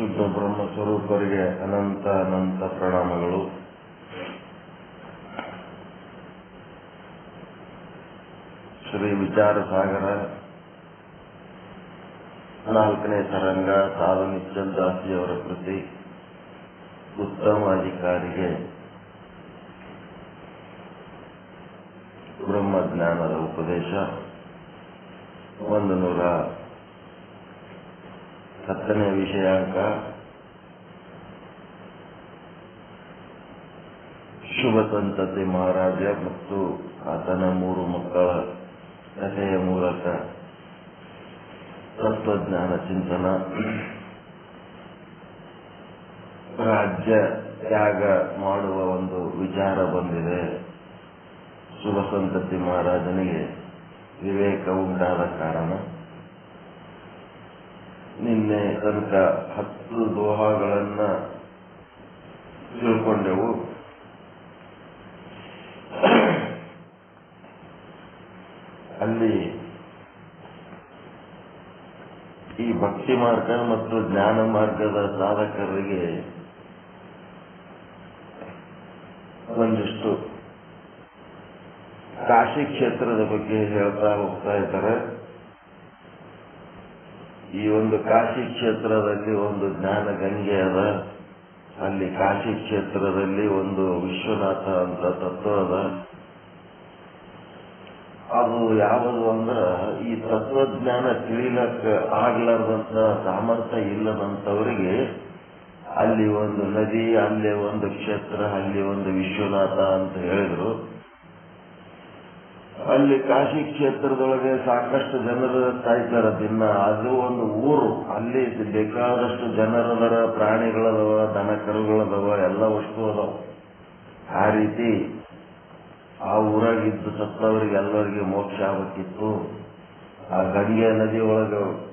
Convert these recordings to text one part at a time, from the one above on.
ಶುದ್ಧ ಬ್ರಹ್ಮ ಸ್ವರೂಪರಿಗೆ ಅನಂತ ಅನಂತ ಪ್ರಣಾಮಗಳು. ಶ್ರೀ ವಿಚಾರ ಸಾಗರ ನಾಲ್ಕನೇ ತರಂಗ ಸಾಧು ನಿಶ್ಚಲ್ ದಾಸಿಯವರ ಕೃತಿ ಉತ್ತಮ ಅಧಿಕಾರಿಗೆ ಬ್ರಹ್ಮಜ್ಞಾನದ ಉಪದೇಶ ಒಂದು ನೂರ ಹತ್ತನೇ ವಿಷಯಾಂಕ. ಶುಭ ಸಂತತಿ ಮಹಾರಾಜ ಮತ್ತು ಆತನ ಮೂರು ಮಕ್ಕಳ ಕಥೆಯ ಮೂಲಕ ತತ್ವಜ್ಞಾನ ಚಿಂತನ. ರಾಜ್ಯ ತ್ಯಾಗ ಮಾಡುವ ಒಂದು ವಿಚಾರ ಬಂದಿದೆ. ಶುಭ ಸಂತತಿ ಮಹಾರಾಜನಿಗೆ ವಿವೇಕ ಉಂಟಾದ ಕಾರಣ. ನಿನ್ನೆ ತನಕ ಹತ್ತು ದೋಹಗಳನ್ನ ತಿಳ್ಕೊಂಡೆವು. ಅಲ್ಲಿ ಈ ಭಕ್ತಿ ಮಾರ್ಗ ಮತ್ತು ಜ್ಞಾನ ಮಾರ್ಗದ ಸಾಧಕರಿಗೆ ಒಂದಿಷ್ಟು ಕಾಶಿ ಕ್ಷೇತ್ರದ ಬಗ್ಗೆ ಹೇಳ್ತಾ ಹೋಗ್ತಾ ಇದ್ದಾರೆ. ಈ ಒಂದು ಕಾಶಿ ಕ್ಷೇತ್ರದಲ್ಲಿ ಒಂದು ಜ್ಞಾನ ಗಂಗೆ ಅದ. ಅಲ್ಲಿ ಕಾಶಿ ಕ್ಷೇತ್ರದಲ್ಲಿ ಒಂದು ವಿಶ್ವನಾಥ ಅಂತ ತತ್ವ ಅದ. ಅದು ಯಾವುದು ಅಂದ್ರ ಈ ತತ್ವಜ್ಞಾನ ತಿಳಿಲಕ್ಕ ಆಗ್ಲಾರ್ದಂತ ಸಾಮರ್ಥ್ಯ ಇಲ್ಲದಂತವರಿಗೆ ಅಲ್ಲಿ ಒಂದು ನದಿ, ಅಲ್ಲಿ ಒಂದು ಕ್ಷೇತ್ರ, ಅಲ್ಲಿ ಒಂದು ವಿಶ್ವನಾಥ ಅಂತ ಹೇಳಿದ್ರು. ಅಲ್ಲಿ ಕಾಶಿ ಕ್ಷೇತ್ರದೊಳಗೆ ಸಾಕಷ್ಟು ಜನರು ಸಾಯ್ತಾರ ದಿನ ಅದು ಒಂದು ಊರು. ಅಲ್ಲಿ ಬೇಕಾದಷ್ಟು ಜನರದರ ಪ್ರಾಣಿಗಳದವ ದನ ಕರುಗಳದವ ಎಲ್ಲ ವಸ್ತು ಅದಾವ. ಆ ರೀತಿ ಆ ಊರಾಗಿದ್ದು ಸತ್ತವರಿಗೆ ಎಲ್ಲರಿಗೆ ಮೋಕ್ಷ ಆಗಬೇಕಿತ್ತು. ಆ ಗಂಗೆ ನದಿ ಒಳಗೆ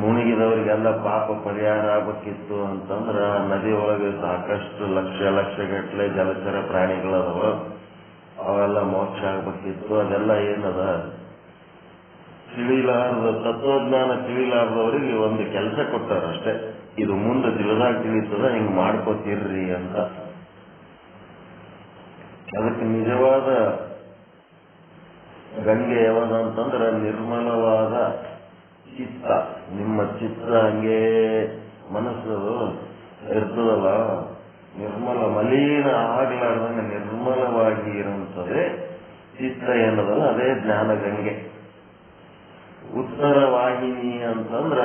ಮುಳುಗಿದವರಿಗೆಲ್ಲ ಪಾಪ ಪರಿಹಾರ ಆಗಬೇಕಿತ್ತು ಅಂತಂದ್ರೆ ಆ ನದಿ ಒಳಗೆ ಸಾಕಷ್ಟು ಲಕ್ಷ ಲಕ್ಷ ಗಟ್ಟಲೆ ಜಲಚರ ಪ್ರಾಣಿಗಳದವ. ಅವೆಲ್ಲ ಮೋಕ್ಷ ಆಗ್ಬೇಕಿತ್ತು ಅದೆಲ್ಲ ಏನದ? ತಿಳಿಲಾರದ ತತ್ವಜ್ಞಾನ ತಿಳಿಲಾರದವರಿಗೆ ಒಂದು ಕೆಲಸ ಕೊಟ್ಟಾರ ಅಷ್ಟೇ ಇದು ಮುಂದೆ ತಿಳಿದಾಗ ತಿಳಿತದ, ಹಿಂಗ್ ಮಾಡ್ಕೋತೀರ್ರಿ ಅಂತ. ಅದಕ್ಕೆ ನಿಜವಾದ ಗಂಗೆ ಯಾವಾಗ ಅಂತಂದ್ರ ನಿರ್ಮಲವಾದ ಚಿತ್ತ. ನಿಮ್ಮ ಚಿತ್ರ ಹಂಗೆ ಮನಸ್ಸು ಇರ್ತದಲ್ಲ? ನಿರ್ಮಲ ಮಲೀನ ಆಗ್ಲಾರ್ದಂಗೆ ನಿರ್ಮಲವಾಗಿ ಇರುವಂತದೆ ಚಿತ್ತ ಏನದಲ್ಲ ಅದೇ ಜ್ಞಾನ ಗಂಗೆ ಉತ್ತರ ವಾಹಿನಿ ಅಂತಂದ್ರ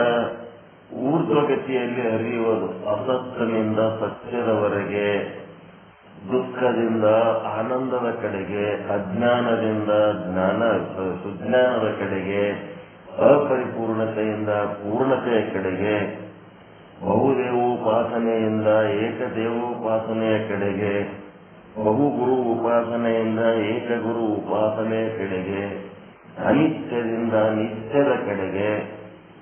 ಊರ್ಧ್ವಗತಿಯಲ್ಲಿ ಹರಿಯುವುದು, ಅಸತ್ತನಿಂದ ಸತ್ಯದವರೆಗೆ, ದುಃಖದಿಂದ ಆನಂದದ ಕಡೆಗೆ, ಅಜ್ಞಾನದಿಂದ ಜ್ಞಾನ, ಸುಜ್ಞಾನದ ಕಡೆಗೆ, ಅಪರಿಪೂರ್ಣತೆಯಿಂದ ಪೂರ್ಣತೆಯ ಕಡೆಗೆ ಬಹುದೇವೋಪಾಸನೆಯಿಂದ ಏಕದೇವೋಪಾಸನೆಯ ಕಡೆಗೆ, ಬಹುಗುರು ಉಪಾಸನೆಯಿಂದ ಏಕಗುರು ಉಪಾಸನೆಯ ಕಡೆಗೆ, ಅನಿತ್ಯದಿಂದ ನಿತ್ಯದ ಕಡೆಗೆ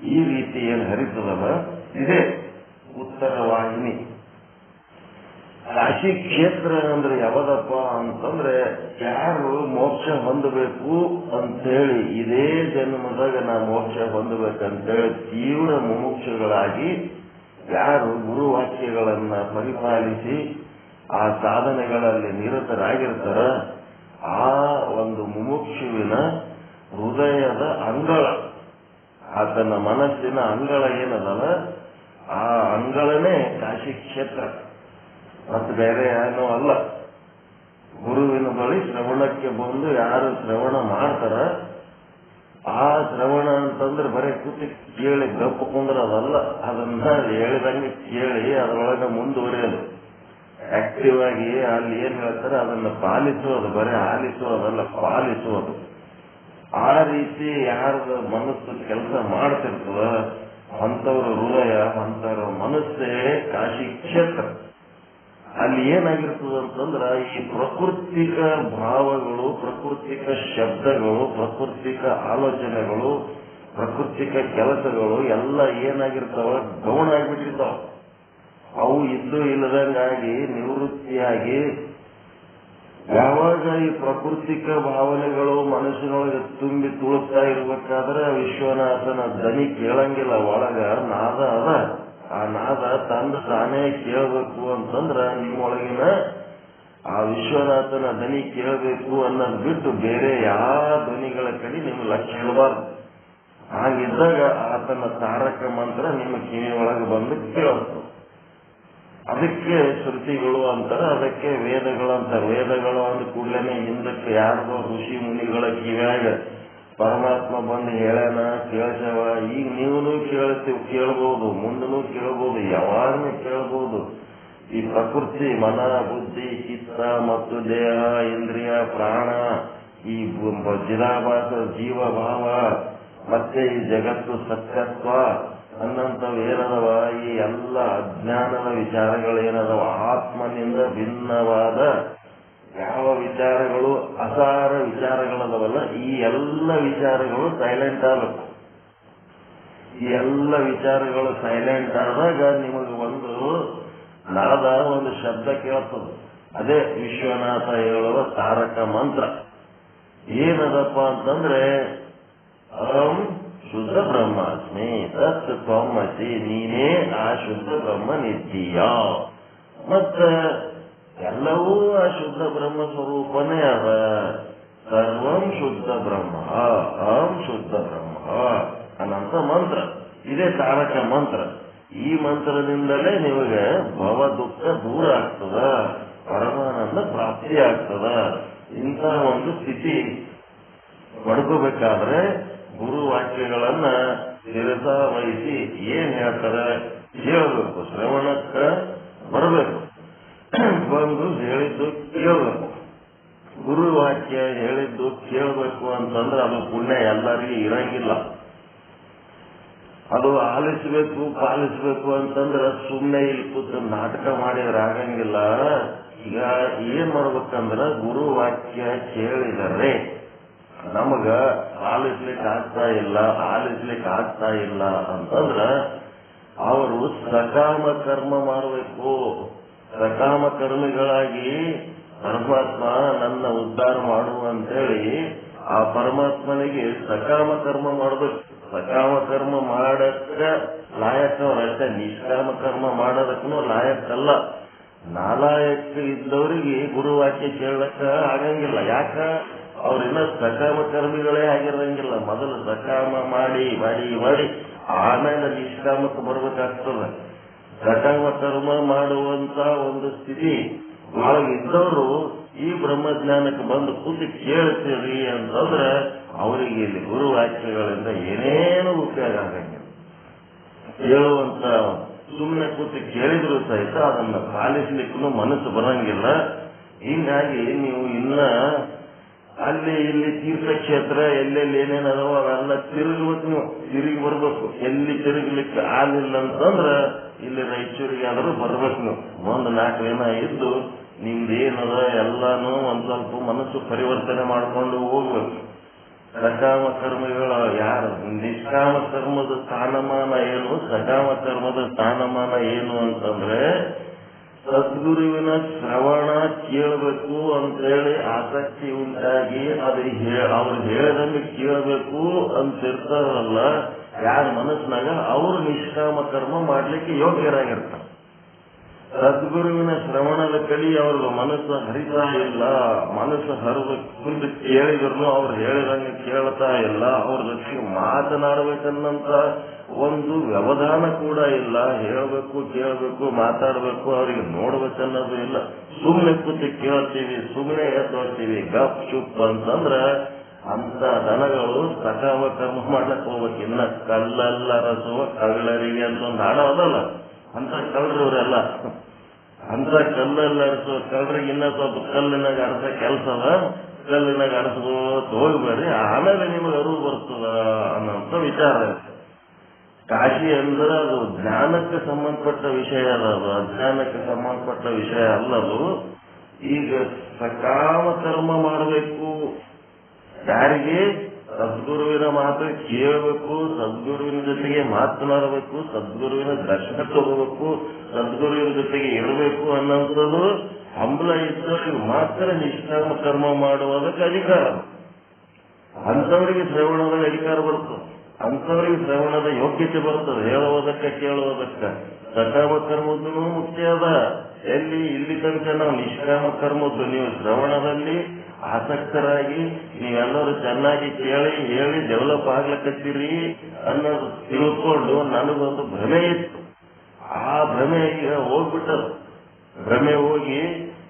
ಈ ರೀತಿಯಲ್ಲಿ ಹರಿತದಲ್ಲ ಇದೇ ಉತ್ತರ ವಾಹಿನಿ. ರಾಶಿ ಕ್ಷೇತ್ರ ಅಂದ್ರೆ ಯಾವದಪ್ಪ ಅಂತಂದ್ರೆ, ಯಾರು ಮೋಕ್ಷ ಹೊಂದಬೇಕು ಅಂತೇಳಿ ಇದೇ ಜನ್ಮದಾಗ ನಾ ಮೋಕ್ಷ ಹೊಂದಬೇಕಂತೇಳಿ ತೀವ್ರ ಮುಮುಕ್ಷಗಳಾಗಿ ಯಾರು ಗುರುವಾಕ್ಯಗಳನ್ನ ಪರಿಪಾಲಿಸಿ ಆ ಸಾಧನೆಗಳಲ್ಲಿ ನಿರತರಾಗಿರ್ತಾರ ಆ ಒಂದು ಮುಮುಕ್ಷುವಿನ ಹೃದಯದ ಅಂಗಳ, ಆತನ ಮನಸ್ಸಿನ ಅಂಗಳ ಏನದಲ್ಲ, ಆ ಅಂಗಳನೇ ಕಾಶಿ ಕ್ಷೇತ್ರ. ಮತ್ತು ಬೇರೆ ಏನೂ ಅಲ್ಲ. ಗುರುವಿನ ಬಳಿ ಶ್ರವಣಕ್ಕೆ ಬಂದು ಯಾರು ಶ್ರವಣ ಮಾಡ್ತಾರ ಆ ಶ್ರವಣ ಅಂತಂದ್ರೆ ಬರೀ ಕೂತಿ ಕೇಳಿ ಗಪ್ಪು ಕುಂದ್ರೆ ಅದಲ್ಲ. ಅದನ್ನ ಹೇಳಿದಂಗೆ ಕೇಳಿ ಅದರೊಳಗೆ ಮುಂದುವರಿಯೋದು. ಆಕ್ಟಿವ್ ಆಗಿ ಅಲ್ಲಿ ಏನ್ ಹೇಳ್ತಾರೆ, ಅದನ್ನ ಪಾಲಿಸೋದು ಬರೀ ಆಲಿಸುವುದಲ್ಲ ಪಾಲಿಸೋದು ಆ ರೀತಿ ಯಾರದ ಮನಸ್ಸು ಕೆಲಸ ಮಾಡ್ತಿರ್ತದ ಅಂತವ್ರ ಹೃದಯ ಅಂತವ್ರ ಮನಸ್ಸೇ ಕಾಶಿ ಕ್ಷೇತ್ರ. ಅಲ್ಲಿ ಏನಾಗಿರ್ತದೆ ಅಂತಂದ್ರ ಈ ಪ್ರಕೃತಿಕ ಭಾವಗಳು, ಪ್ರಕೃತಿಕ ಶಬ್ದಗಳು, ಪ್ರಕೃತಿಕ ಆಲೋಚನೆಗಳು, ಪ್ರಕೃತಿಕ ಕೆಲಸಗಳು ಎಲ್ಲ ಏನಾಗಿರ್ತಾವ ಗೌಣ ಆಗಿಬಿಟ್ಟಿರ್ತಾವ. ಅವು ಇದ್ದು ಇಲ್ಲದಂಗಾಗಿ ನಿವೃತ್ತಿಯಾಗಿ ಯಾವಾಗ ಈ ಪ್ರಕೃತಿಕ ಭಾವನೆಗಳು ಮನಸ್ಸಿನೊಳಗೆ ತುಂಬಿ ತುಳುಕ್ತಾ ಇರ್ಬೇಕಾದ್ರೆ ವಿಶ್ವನಾಥನ ದನಿ ಕೇಳಂಗಿಲ್ಲ, ಒಳಗ ನಾದ ಅದ. ಆ ನಾದ ತಂದು ತಾನೇ ಕೇಳಬೇಕು ಅಂತಂದ್ರ ನಿಮ್ಮೊಳಗಿನ ಆ ವಿಶ್ವನಾಥನ ಧ್ವನಿ ಕೇಳಬೇಕು ಅನ್ನೋದ್ ಬಿಟ್ಟು ಬೇರೆ ಯಾವ ಧ್ವನಿಗಳ ಕಡೆ ನಿಮ್ಗೆ ಲಕ್ಷ ಇರಬಾರ್ದು. ಹಾಗಿದ್ದಾಗ ಆತನ ತಾರಕ ಮಂತ್ರ ನಿಮ್ಮ ಕಿವಿ ಒಳಗೆ ಬಂದು ಕೇಳುತ್ತೆ ಅದಕ್ಕೆ ಶ್ರುತಿಗಳು ಅಂತಾರೆ, ಅದಕ್ಕೆ ವೇದಗಳು ಅಂತ ವೇದಗಳು ಅಂದ ಕೂಡಲೇ ಹಿಂದಕ್ಕೆ ಯಾರ್ದೋ ಋಷಿ ಮುನಿಗಳ ಕಿವಿಯಾಗ ಪರಮಾತ್ಮ ಬಂದು ಹೇಳೋಣ, ಕೇಳ್ಸವ. ಈಗ ನೀವು ಕೇಳ್ತೀವಿ ಕೇಳ್ಬೋದು ಮುಂದನೂ ಕೇಳ್ಬೋದು ಯಾವಾಗಲೂ ಕೇಳ್ಬೋದು ಈ ಪ್ರಕೃತಿ, ಮನ, ಬುದ್ಧಿ, ಚಿತ್ತ ಮತ್ತು ದೇಹ, ಇಂದ್ರಿಯ, ಪ್ರಾಣ, ಈ ಜಿರಾಭಾಸ ಜೀವಭಾವ, ಮತ್ತೆ ಈ ಜಗತ್ತು ಸತ್ಯತ್ವ ಅನ್ನಂತವ್ ಏನದವ? ಈ ಎಲ್ಲ ಅಜ್ಞಾನದ ವಿಚಾರಗಳೇನದವ ಆತ್ಮನಿಂದ ಭಿನ್ನವಾದ ಯಾವ ವಿಚಾರಗಳು, ಅಸಾರ ವಿಚಾರಗಳದವಲ್ಲ, ಈ ಎಲ್ಲ ವಿಚಾರಗಳು ಸೈಲೆಂಟ್ ಆಗಬೇಕು ಎಲ್ಲ ವಿಚಾರಗಳು ಸೈಲೆಂಟ್ ಆದಾಗ ನಿಮಗೆ ಒಂದು ನರದ ಒಂದು ಶಬ್ದ ಕೇಳ್ತದೆ. ಅದೇ ವಿಶ್ವನಾಥ ಹೇಳುವ ತಾರಕ ಮಂತ್ರ. ಏನದಪ್ಪ ಅಂತಂದ್ರೆ, ಅಹಂ ಶುದ್ಧ ಬ್ರಹ್ಮಾಸ್ಮಿ, ತತ್ ತ್ವಮಸಿ, ನೀನೇ ಆ ಶುದ್ಧ ಬ್ರಹ್ಮ ನಿತ್ಯ. ಮತ್ತ, ಎಲ್ಲವೂ ಆ ಶುದ್ಧ ಬ್ರಹ್ಮ ಸ್ವರೂಪನೇ ಅದ. ಸರ್ವಂ ಶುದ್ಧ ಬ್ರಹ್ಮ, ಅಹಂ ಶುದ್ಧ ಬ್ರಹ್ಮ. ಅನ್ನಂತ ಮಂತ್ರ. ಇದೇ ತಾರಕ ಮಂತ್ರ. ಈ ಮಂತ್ರದಿಂದಲೇ ನಿಮಗೆ ಭವ ದುಃಖ ದೂರ ಆಗ್ತದ ಪರಮಾನಂದ ಪ್ರಾಪ್ತಿ ಆಗ್ತದ. ಇಂತಹ ಒಂದು ಸ್ಥಿತಿ. ಪಡ್ಕೋಬೇಕಾದ್ರೆ ಗುರು ವಾಕ್ಯಗಳನ್ನ ಶಿರಸ ವಹಿಸಿ ಏನ್ ಹೇಳ್ತಾರೆ ಹೇಳಬೇಕು ಶ್ರವಣಕ್ಕ ಬರಬೇಕು. ಬಂದು ಹೇಳಿದ್ದು ಕೇಳಬೇಕು. ಗುರು ವಾಕ್ಯ ಹೇಳಿದ್ದು ಕೇಳಬೇಕು ಅಂತಂದ್ರೆ ಅದು ಪುಣ್ಯ ಎಲ್ಲರಿಗೂ ಇರಂಗಿಲ್ಲ. ಅದು ಆಲಿಸಬೇಕು, ಪಾಲಿಸಬೇಕು ಅಂತಂದ್ರ ಸುಮ್ಮನೆ ಇಲ್ಲಿ ಕೂತು ನಾಟಕ ಮಾಡಿದ್ರೆ ಆಗಂಗಿಲ್ಲ. ಈಗ ಏನ್ ಮಾಡ್ಬೇಕಂದ್ರ ಗುರು ವಾಕ್ಯ ಕೇಳಿದರೆ ನಮಗ ಆಲಿಸ್ಲಿಕ್ಕೆ ಆಗ್ತಾ ಇಲ್ಲ, ಆಲಿಸ್ಲಿಕ್ಕೆ ಆಗ್ತಾ ಇಲ್ಲ ಅಂತಂದ್ರ ಅವರು ಸಕಾಮ ಕರ್ಮ ಮಾಡಬೇಕು. ಸಕಾಮ ಕರ್ಮಿಗಳಾಗಿ ಪರಮಾತ್ಮ ನನ್ನ ಉದ್ಧಾರ ಮಾಡು ಅಂತೇಳಿ ಆ ಪರಮಾತ್ಮನಿಗೆ ಸಕಾಮ ಕರ್ಮ ಮಾಡಬೇಕು. ಸಕಾಮ ಕರ್ಮ ಮಾಡಕ್ಕ ಲಾಯಕ್ಕವ್ರಷ್ಟೇ ನಿಷ್ಕಾಮ ಕರ್ಮ ಮಾಡೋದಕ್ಕೂ ಲಾಯಕ್ಕಲ್ಲ ನಾಲಾಯಕ ಇದ್ದವರಿಗೆ ಗುರುವಾಕ್ಯ ಕೇಳಕ್ಕ ಆಗಂಗಿಲ್ಲ. ಯಾಕ? ಅವ್ರಿನ್ನ ಸಕಾಮ ಕರ್ಮಿಗಳೇ ಆಗಿರಂಗಿಲ್ಲ. ಮೊದಲು ಸಕಾಮ ಮಾಡಿ ಮಾಡಿ ಮಾಡಿ, ಆಮೇಲೆ ನಿಷ್ಕಾಮಕ್ಕೆ ಬರ್ಬೇಕಾಗ್ತದ. ಸಕಾಮ ಕರ್ಮ ಮಾಡುವಂತ ಒಂದು ಸ್ಥಿತಿ. ಒಳಗಿದ್ದವರು ಈ ಬ್ರಹ್ಮಜ್ಞಾನಕ್ಕೆ ಬಂದು ಕೂತು ಕೇಳ್ತೀರಿ ಅಂತಂದ್ರೆ ಅವರಿಗೆ ಇಲ್ಲಿ ಗುರು ವಾಕ್ಯಗಳಿಂದ ಏನೇನು ಉಪಯೋಗ ಆಗಂಗಿಲ್ಲ. ಹೇಳುವಂತ ಸುಮ್ಮನೆ ಕೂತು ಕೇಳಿದ್ರು ಸಹಿತ ಅದನ್ನ ಪಾಲಿಸ್ಲಿಕ್ಕೂ ಮನಸ್ಸು ಬರಂಗಿಲ್ಲ. ಹೀಗಾಗಿ ನೀವು ಇನ್ನ ಅಲ್ಲಿ ಇಲ್ಲಿ ತೀರ್ಥಕ್ಷೇತ್ರ, ಎಲ್ಲೆಲ್ಲಿ ಏನೇನು ಅದಾವ ಅವೆಲ್ಲ ತಿರುಗ್ಬೇಕು ನೀವು ತಿರುಗಿ ಬರ್ಬೇಕು. ಎಲ್ಲಿ ತಿರುಗ್ಲಿಕ್ಕೆ ಆಲಿಲ್ಲ ಅಂತಂದ್ರ ಇಲ್ಲಿ ರಾಯಚೂರಿಗೆ ಆದರೂ ಬರ್ಬೇಕು ನೀವು. ಒಂದು ನಾಲ್ಕು ದಿನ ಇದ್ದು ನಿಮ್ದು ಏನದ ಎಲ್ಲಾನು ಒಂದ್ ಸ್ವಲ್ಪ ಮನಸ್ಸು ಪರಿವರ್ತನೆ ಮಾಡ್ಕೊಂಡು ಹೋಗ್ಬೇಕು. ಸಕಾಮ ಕರ್ಮಗಳ ಯಾರು? ನಿಷ್ಕಾಮ ಕರ್ಮದ ಸ್ಥಾನಮಾನ ಏನು? ಸಕಾಮ ಕರ್ಮದ ಸ್ಥಾನಮಾನ ಏನು ಅಂತಂದ್ರೆ, ಸದ್ಗುರುವಿನ ಶ್ರವಣ ಕೇಳಬೇಕು ಅಂತೇಳಿ ಆಸಕ್ತಿ ಉಂಟಾಗಿ ಅದು ಅವ್ರು ಹೇಳದಂಗೆ ಕೇಳಬೇಕು ಅಂತಿರ್ತಾರಲ್ಲ, ಯಾರ ಮನಸ್ಸಿನಾಗ ಅವರು ನಿಷ್ಕಾಮ ಕರ್ಮ ಮಾಡ್ಲಿಕ್ಕೆ ಯೋಗ್ಯರಾಗಿರ್ತಾರೆ. ಸದ್ಗುರುವಿನ ಶ್ರವಣದ ಕಲಿ ಅವ್ರ ಮನಸ್ಸು ಹರಿತಾ ಇಲ್ಲ, ಮನಸ್ಸು ಹರಿದು ಕುಂದು ಕೇಳಿದ್ರು ಅವ್ರು ಹೇಳಿದಂಗೆ ಕೇಳ್ತಾ ಇಲ್ಲ, ಅವ್ರ ಜೊತೆಗೆ ಮಾತನಾಡಬೇಕನ್ನಂತ ಒಂದು ವ್ಯವಧಾನ ಕೂಡ ಇಲ್ಲ. ಹೇಳಬೇಕು, ಕೇಳಬೇಕು, ಮಾತಾಡಬೇಕು, ಅವರಿಗೆ ನೋಡ್ಬೇಕನ್ನೋದು ಇಲ್ಲ. ಸುಮ್ಮನೆ ಕೂತು ಕೇಳ್ತೀವಿ ಸುಮ್ಮನೆ ಎತ್ತೋಡ್ತೀವಿ ಗಪ್ ಚುಪ್ ಅಂತಂದ್ರ ಅಂತ ದನಗಳು ಸಕಾಮ ಕರ್ಮ ಮಾಡ್ಲಕ್ ಹೋಗ್ಬೇಕು. ಇನ್ನ ಕಲ್ಲಲ್ಲ ರಸುವ ಕಳ್ಳರಿಗೆ ಅದಲ್ಲ ಅಂತ ಕಳ್ಳರವರೆಲ್ಲ. ಅಂತ ಕಲ್ಲಲ್ಲಿ ಅರಸುವ ಕಳ್ಳರಿಗೆ ಇನ್ನ ಸ್ವಲ್ಪ ಕಲ್ಲಿನಾಗ ಅರ್ಧ ಕೆಲಸ ಅದ, ಕಲ್ಲಿನಾಗ ಅರಸ್ಕೋತ ಹೋಗ್ಬೇಡ್ರಿ ಆಮೇಲೆ ನಿಮಗೆ ಅರಿವು ಬರ್ತದ ಅನ್ನೋಂಥ ವಿಚಾರ ಕಾಶಿ ಅಂದ್ರೆ ಅದು ಜ್ಞಾನಕ್ಕೆ ಸಂಬಂಧಪಟ್ಟ ವಿಷಯ ಅಲ್ಲ ಅದು. ಅಜ್ಞಾನಕ್ಕೆ ಸಂಬಂಧಪಟ್ಟ ವಿಷಯ ಅಲ್ಲದು ಈಗ ಸಕಾಮ ಕರ್ಮ ಮಾಡಬೇಕು. ಯಾರಿಗೆ? ಸದ್ಗುರುವಿನ ಮಾತು ಕೇಳಬೇಕು, ಸದ್ಗುರುವಿನ ಜೊತೆಗೆ ಮಾತನಾಡಬೇಕು, ಸದ್ಗುರುವಿನ ದರ್ಶನ ತಗೋಬೇಕು, ಸದ್ಗುರುವಿನ ಜೊತೆಗೆ ಇರಬೇಕು ಅನ್ನೋಂಥದ್ದು ಹಂಬಲ ಇದ್ದವರಿಗೆ ಮಾತ್ರ ನಿಷ್ಕಾಮ ಕರ್ಮ ಮಾಡುವುದಕ್ಕೆ ಅಧಿಕಾರ. ಅಂಥವರಿಗೆ ಶ್ರವಣದ ಅಧಿಕಾರ ಬರ್ತದೆ ಅಂಥವರಿಗೆ ಶ್ರವಣದ ಯೋಗ್ಯತೆ ಬರ್ತದೆ ಹೇಳುವುದಕ್ಕೆ, ಕೇಳುವುದಕ್ಕೆ. ಸಕಾಮ ಕರ್ಮದೂ ಮುಖ್ಯ ಅದ. ಎಲ್ಲಿ, ಇಲ್ಲಿ ತನಕ ನಾವು ನಿಷ್ಕಾಮ ಕರ್ಮದ್ದು, ನೀವು ಶ್ರವಣದಲ್ಲಿ ಆಸಕ್ತರಾಗಿ ನೀವೆಲ್ಲರೂ ಚೆನ್ನಾಗಿ ಕೇಳಿ, ಹೇಳಿ ಡೆವಲಪ್ ಆಗ್ಲಕತ್ತೀರಿ ಅನ್ನೋದು ತಿಳ್ಕೊಂಡು ನನಗೊಂದು ಭ್ರಮೆ ಇತ್ತು. ಆ ಭ್ರಮೆ ಈಗ ಹೋಗ್ಬಿಟ್ಟರು. ಭ್ರಮೆ ಹೋಗಿ,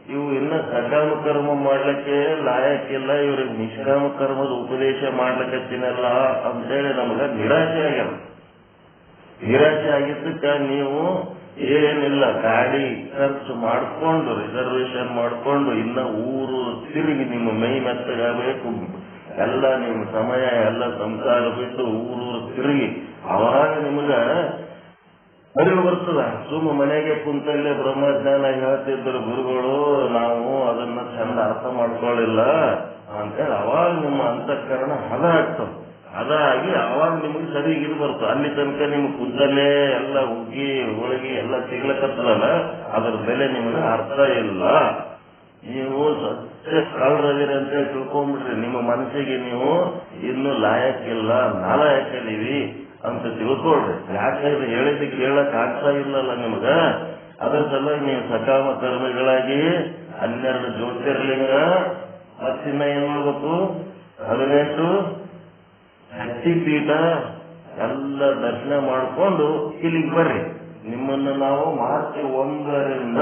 ಇವು ಇನ್ನ ಸಕಾಮ ಕರ್ಮ ಮಾಡ್ಲಿಕ್ಕೆ ಲಾಯಕ್ಕಿಲ್ಲ, ಇವ್ರಿಗೆ ನಿಷ್ಕಾಮ ಕರ್ಮದ ಉಪದೇಶ ಮಾಡ್ಲಕತ್ತಿನಲ್ಲ ಅಂತ ಹೇಳಿ ನಮಗ ನಿರಾಶೆ ಆಗ್ಯದ ನಿರಾಶೆ ಆಗಿದ್ದಕ್ಕ ನೀವು ಏನಿಲ್ಲ, ಗಾಡಿ ಖರ್ಚು ಮಾಡಿಕೊಂಡು ರಿಸರ್ವೇಶನ್ ಮಾಡ್ಕೊಂಡು ಇನ್ನ ಊರು ತಿರುಗಿ ನಿಮ್ಮ ಮೈ ಮೆತ್ತಗಾಗಬೇಕು. ಎಲ್ಲ ನಿಮ್ಮ ಸಮಯ, ಎಲ್ಲ ಸಂಸಾರ ಬಿಟ್ಟು ಊರೂರು ತಿರುಗಿ. ಅವಾಗ ನಿಮಗ ಅರಿವು ಬರ್ತದ. ಸುಮ್ಮ ಮನೆಗೆ ಕುಂತಲ್ಲೇ ಬ್ರಹ್ಮಜ್ಞಾನ ಹೇಳ್ತಿದ್ರು ಗುರುಗಳು, ನಾವು ಅದನ್ನ ಚಂದ ಅರ್ಥ ಮಾಡ್ಕೊಳ್ಳಿಲ್ಲ ಅಂತೇಳಿ ಅವಾಗ ನಿಮ್ಮ ಅಂತಃಕರಣ ಹದ ಆಗ್ತದೆ ಅದಾಗಿ ಅವಾಗ ನಿಮ್ಗೆ ಸರಿ ಇದು ಬರ್ತದೆ. ಅಲ್ಲಿ ತನಕ ನಿಮ್ಗೆ ಕುದ್ದಲೆ ಎಲ್ಲ ಉಗ್ಗಿ, ಹೋಳಿಗೆ ಎಲ್ಲ ಸಿಗ್ಲಕತ್ತದಲ್ಲ ಅದ್ರ ಬೆಲೆ ನಿಮಗೆ ಅರ್ಥ ಇಲ್ಲ. ನೀವು ಸತ್ಯ ಕಳ್ರದಿರಿ ಅಂತ ತಿಳ್ಕೊಂಡ್ಬಿಟ್ರಿ. ನಿಮ್ಮ ಮನಸ್ಸಿಗೆ ನೀವು ಇನ್ನು ಲಾಯಕ್ಕಿಲ್ಲ ನಾಲಾಯಕ್ಕಿದೀವಿ ಅಂತ ತಿಳ್ಕೊಳ್ರಿ. ಯಾಕಂದ್ರೆ ಹೇಳಿದ್ದು ಕೇಳಕ್ ಆಗ್ತಾ ಇಲ್ಲಲ್ಲ ನಿಮಗ? ಅದ್ರ ಸಲುವಾಗಿ ನೀವು ಸಕಾಮ ಕರ್ಮಿಗಳಾಗಿ ಹನ್ನೆರಡು ಜ್ಯೋತಿರ್ಲಿಂಗ ಮತ್ತಿನ್ನ ಏನ್ ಮಾಡ್ಬೇಕು ಹದಿನೆಂಟು ಶಕ್ತಿಪೀಠ ಎಲ್ಲ ದರ್ಶನ ಮಾಡಿಕೊಂಡು ಇಲ್ಲಿಗೆ ಬರ್ರಿ. ನಿಮ್ಮನ್ನ ನಾವು ಮಾರ್ಚ್ ಒಂದರಿಂದ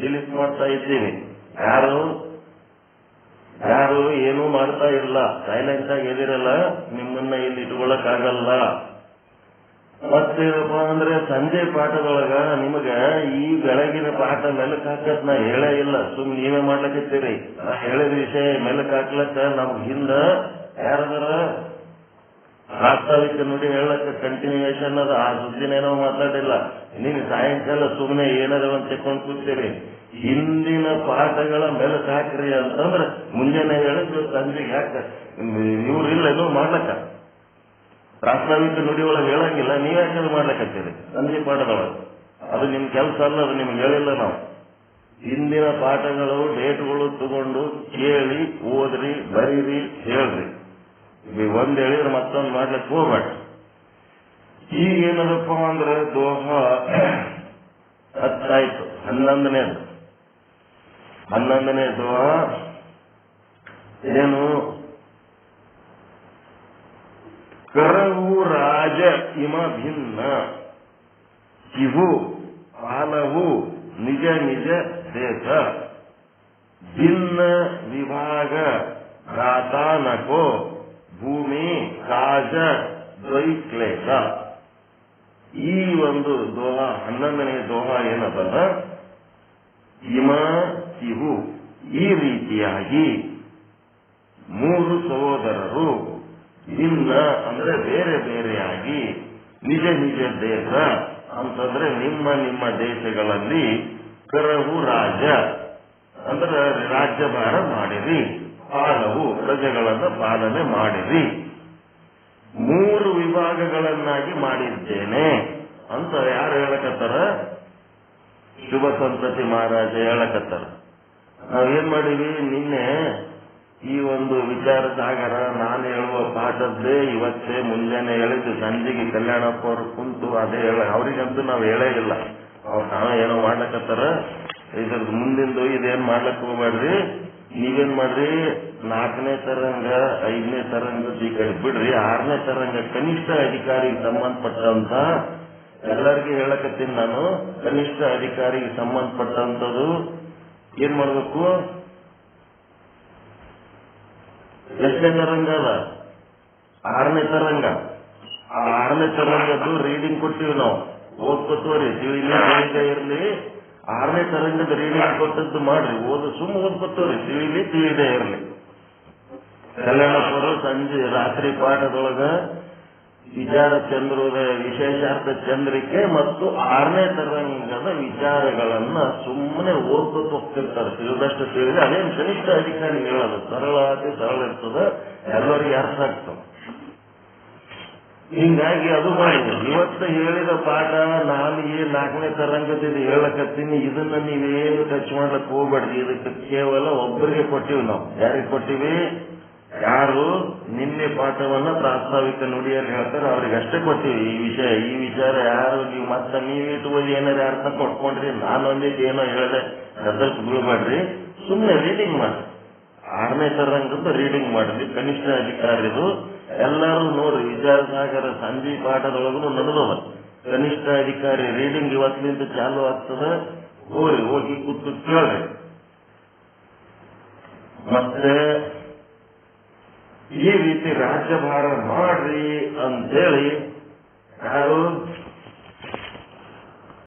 ಡಿಲೀಟ್ ಮಾಡ್ತಾ ಇದ್ದೀವಿ. ಯಾರು? ಯಾರು ಏನೂ ಮಾಡ್ತಾ ಇಲ್ಲ. ಸೈಲೆಂಟ್ ಆಗಿ ಎದಿರಲ್ಲ ನಿಮ್ಮನ್ನ ಇಲ್ಲಿ ಇಟ್ಕೊಳಕ್ ಆಗಲ್ಲ ಮತ್ತೇನಪ್ಪ ಅಂದ್ರೆ ಸಂಜೆ ಪಾಠದೊಳಗ ನಿಮಗೆ ಈ ಬೆಳಗಿನ ಪಾಠ ಮೆಲಕ್ ಹಾಕತ್ ನಾ ಹೇಳೇ ಇಲ್ಲ. ಸುಮ್ ನೀವೇ ಮಾಡ್ಲಕತ್ತೀರಿ. ನಾ ಹೇಳಿದ ವಿಷಯ ಮೆಲಕ್ ಹಾಕ್ಲಕ್ಕ ನಮ್ಗ್ ಹಿಂದ ಯಾರದಾರ ವಾಸ್ತವಿಕ ನುಡಿ ಹೇಳಕ್ಕೆ ಕಂಟಿನ್ಯೂಯೇಷನ್ ಅದ, ಆ ಸುದ್ದಿನೇನೋ ಮಾತಾಡಿಲ್ಲ. ನೀನು ಸಾಯಂಕಾಲ ಸುಮ್ಮನೆ ಏನಾದ್ರು ಅಂತ ತೆಕ್ಕೊಂಡು ಕೂತೀರಿ. ಹಿಂದಿನ ಪಾಠಗಳ ಮೇಲೆ ಹಾಕ್ರಿ ಅಂತಂದ್ರೆ ಮುಂಜಾನೆ ಹೇಳಿದ್ರು ಸಂಜೆಗೆ ಯಾಕೆ? ಇವ್ರಿಲ್ಲ ಏನೋ ಮಾಡ್ಲಕ್ಕ. ಪ್ರಾಸ್ತಾವಿಕ ನುಡಿ ಒಳಗೆ ಹೇಳಂಗಿಲ್ಲ, ನೀವ್ ಯಾಕೆ ಅದು ಮಾಡ್ಲಕತ್ತೀರಿ? ಸಂಜೆ ಪಾಠದೊಳಗೆ. ಅದು ನಿಮ್ ಕೆಲಸ ಅಲ್ಲ, ಅದು ನಿಮ್ಗೆ ಹೇಳಿಲ್ಲ ನಾವು. ಹಿಂದಿನ ಪಾಠಗಳು, ಡೇಟ್ಗಳು ತಗೊಂಡು ಕೇಳಿ, ಓದ್ರಿ, ಬರೀರಿ, ಹೇಳ್ರಿ. ಈಗ ಒಂದ್ ಹೇಳಿದ್ರೆ ಮತ್ತೊಂದು ಮಾಡ್ಲಿಕ್ಕೆ ಹೋಗ್ಬೇಡ. ಈಗ ಏನದಪ್ಪ ಅಂದ್ರೆ ದೋಹ ಹತ್ತಾಯ್ತು. ಹನ್ನೊಂದನೇದು ಹನ್ನೊಂದನೇ ದೋಹ ಏನು? ಕರವು ರಾಜ ಇಮ ಭಿನ್ನ. ಇವು ಆಲವು ನಿಜ ನಿಜ ದೇಶ. ಭಿನ್ನ ವಿಭಾಗ ಘಾತಾನಕೋ ಭೂಮಿ ಕಾಜ ದ್ವೈಕ್ಲೇಶ. ಈ ಒಂದು ದೋಹ, ಹನ್ನೊಂದನೇ ದೋಹ ಏನದಲ್ಲ? ಇಮ ಇವು ಈ ರೀತಿಯಾಗಿ ಮೂರು ಸಹೋದರರು ಭಿನ್ನ ಅಂದ್ರೆ ಬೇರೆ ಬೇರೆಯಾಗಿ ನಿಜ ನಿಜ ದೇಶ ಅಂತಂದ್ರೆ ನಿಮ್ಮ ನಿಮ್ಮ ದೇಶಗಳಲ್ಲಿ ಕರವು ರಾಜ ಅಂದ್ರೆ ರಾಜ್ಯಭಾರ ಮಾಡಿರಿ. ಪಾಲವು ಪ್ರಜೆಗಳನ್ನು ಪಾಲನೆ ಮಾಡಿರಿ. ಮೂರು ವಿಭಾಗಗಳನ್ನಾಗಿ ಮಾಡಿದ್ದೇನೆ. ಅಂತ ಯಾರು ಹೇಳಕತ್ತಾರ? ಶುಭ ಸಂತತಿ ಮಹಾರಾಜ ಹೇಳಕತ್ತಾರ. ನಾವೇನ್ ಮಾಡಿವಿ? ನಿನ್ನೆ ಈ ಒಂದು ವಿಚಾರ ಸಾಗರ ನಾನು ಹೇಳುವ ಪಾಠದ್ದೇ ಇವತ್ತೇ ಮುಂಜಾನೆ ಹೇಳಿದ್ದು. ಸಂಜೆಗೆ ಕಲ್ಯಾಣಪ್ಪ ಅವರು ಕುಂತು ಅದೇ ಹೇಳ, ಅವ್ರಿಗಂತೂ ನಾವು ಹೇಳೇ ಇಲ್ಲ. ಅವ್ರು ನಾವೇನೋ ಏನೋ ಮಾಡ್ಲಕತ್ತಾರ? ಇದ್ರದ್ದು ಮುಂದಿಂದು ಇದೇನ್ ಮಾಡ್ಲಕ್ ಹೋಗ್ಬೇಡ್ರಿ ನೀವೇನ್ ಮಾಡ್ರಿ? ನಾಲ್ಕನೇ ತರಂಗ, ಐದನೇ ತರಂಗ ಬಿಡ್ರಿ. ಆರನೇ ತರಂಗ ಕನಿಷ್ಠ ಅಧಿಕಾರಿಗೆ ಸಂಬಂಧಪಟ್ಟಂತ, ಎಲ್ಲರಿಗೂ ಹೇಳಕತ್ತೀನಿ ನಾನು, ಕನಿಷ್ಠ ಅಧಿಕಾರಿಗೆ ಸಂಬಂಧಪಟ್ಟಂತದ್ದು ಏನ್ ಮಾಡ್ಬೇಕು? ಎಷ್ಟನೇ ತರಂಗ ಅದ? ಆರನೇ ತರಂಗ. ಆ ಆರನೇ ತರಂಗದ್ದು ರೀಡಿಂಗ್ ಕೊಟ್ಟಿವಿ ನಾವು. ತಿಳಿಲಿ ತಿಳಿದೇ ಇರ್ಲಿ. ಆರನೇ ತರಂಗದ ರೀಡಿಂಗ್ ಕೊಟ್ಟದ್ದು ಮಾಡ್ರಿ, ಓದು ಸುಮ್ಮನೆ ಓದ್ ಕೊಟ್ಟವ್ರಿ ತಿಳಿಲಿ, ತಿಳಿದೇ ಇರಲಿ. ಕಲ್ಯಾಣಪುರ ಸಂಜೆ ರಾತ್ರಿ ಪಾಠದೊಳಗ ವಿಚಾರ ಚಂದ್ರೋದಯ, ವಿಶೇಷಾರ್ಥ ಚಂದ್ರಿಕೆ ಮತ್ತು ಆರನೇ ತರಂಗದ ವಿಚಾರಗಳನ್ನ ಸುಮ್ಮನೆ ಓದ್ಕೊತ ಹೋಗ್ತಿರ್ತಾರೆ. ತಿಳಿದಷ್ಟು ತಿಳಿದ್ರೆ ಅದೇನು ಕನಿಷ್ಠ ಅಧಿಕಾರಿ ಹೇಳೋದು ಸರಳ ಅತಿ ಸರಳ ಇರ್ತದೆ. ಎಲ್ಲರಿಗೆ ಅರ್ಥ ಆಗ್ತದೆ. ಹಿಂಗಾಗಿ ಅದು ಮಾಡಿದೆ. ಇವತ್ತು ಹೇಳಿದ ಪಾಠ ನಾನು ಈ ನಾಲ್ಕನೇ ತರಂಗದಲ್ಲಿ ಹೇಳಕತ್ತೀನಿ. ಇದನ್ನ ನೀವೇನು ಟಚ್ ಮಾಡ್ಲಕ್ ಹೋಗ್ಬೇಡ್ರಿ. ಇದಕ್ಕೆ ಕೇವಲ ಒಬ್ಬರಿಗೆ ಕೊಟ್ಟಿವಿ ನಾವು. ಯಾರಿಗೆ ಕೊಟ್ಟಿವಿ? ಯಾರು? ನಿನ್ನೆ ಪಾಠವನ್ನ ಪ್ರಾಸ್ತಾವಿಕ ನುಡಿಯಲ್ಲಿ ಹೇಳ್ತಾರೆ. ಅವ್ರಿಗೆ ಅಷ್ಟೇ ಕೊಟ್ಟಿವಿ. ಈ ವಿಷಯ, ಈ ವಿಚಾರ ಯಾರು? ನೀವು ಮತ್ತೆ ನೀವು ಇಟ್ಕೊಂಡು ಏನಾರ ಅರ್ಥ ಕೊಟ್ಕೊಂಡ್ರಿ. ನಾನು ಒಂದಿದ್ದು ಏನೋ ಹೇಳಿದೆ. ಗದ್ದಲ್ಕ್ ಬೀಳ್ಬೇಡ್ರಿ. ಸುಮ್ಮನೆ ರೀಡಿಂಗ್ ಮಾಡಿ. ಆರನೇ ತರಂಗದ ರೀಡಿಂಗ್ ಮಾಡಿದ್ವಿ. ಕನಿಷ್ಠ ಅಧಿಕಾರಿದು ಎಲ್ಲರೂ ನೋಡ್ರಿ ವಿಜಯಸಾಗರ ಸಂಧಿ ಪಾಠದೊಳಗೂ ನಡೆದವ. ಕನಿಷ್ಠ ಅಧಿಕಾರಿ ರೀಡಿಂಗ್ ಇವತ್ತಿನಿಂದ ಚಾಲು ಆಗ್ತದ? ಹೋಗ್ರಿ ಹೋಗಿ ಕೂತು ಕೇಳ್ರಿ. ಮತ್ತೆ, ಈ ರೀತಿ ರಾಜ್ಯಭಾರ ಮಾಡ್ರಿ ಅಂತೇಳಿ ಯಾರು